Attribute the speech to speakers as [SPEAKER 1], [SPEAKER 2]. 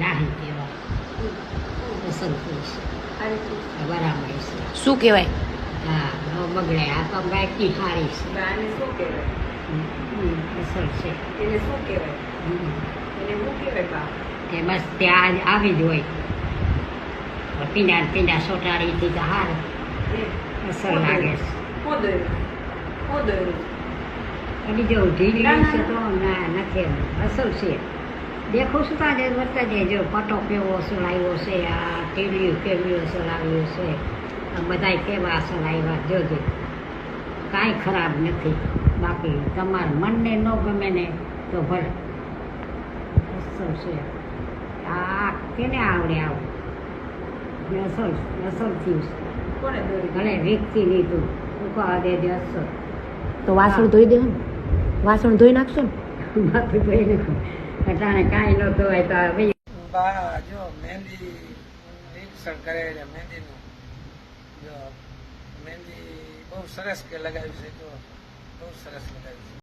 [SPEAKER 1] નાહી
[SPEAKER 2] કહેવાય રીતનું
[SPEAKER 1] બરાબર છે
[SPEAKER 3] શું કહેવાય?
[SPEAKER 1] હા ન બગડે આ તો બાકી સારી છે
[SPEAKER 2] આને શું કહેવાય?
[SPEAKER 1] અસલ છે
[SPEAKER 2] એને શું કહેવાય. એને શું કહેવાય બા
[SPEAKER 1] કે બસ ત્યાં આવી જ હોય. પીંડા પીંડા સોટાડીથી તો હાર અસર લાગે છે. બીજો ઢીલી છે તો ના નથી. અસલ છે. દેખો શું તાજે વધતા જાય પટો કેવો સલાવ્યો છે આ ટીડિયું કેવું અસલ આવ્યું છે બધાય કેવા સલાવ્યા જોજો કાંઈ ખરાબ નથી બાકી તમારા મનને ન ગમે ને તો ભલે અસલ છે આ કેને આવડે આવું અસલ અસલ થયું છે ભલે વ્યક્તિ લીધું ઉકા દે દે અસલ
[SPEAKER 3] તો વાસણ ધોઈ દેવાનું વાસણ ધોઈ નાખશો ને?
[SPEAKER 1] માથું નાખું. અટાણે કાંઈ ન ધોવાય તો
[SPEAKER 4] બા, જો મહેંદી નિરીક્ષણ કરે છે, મહેંદીનું. જો મહેંદી બહુ સરસ કે લગાવ્યું છે, જો બહુ સરસ લગાવ્યું છે.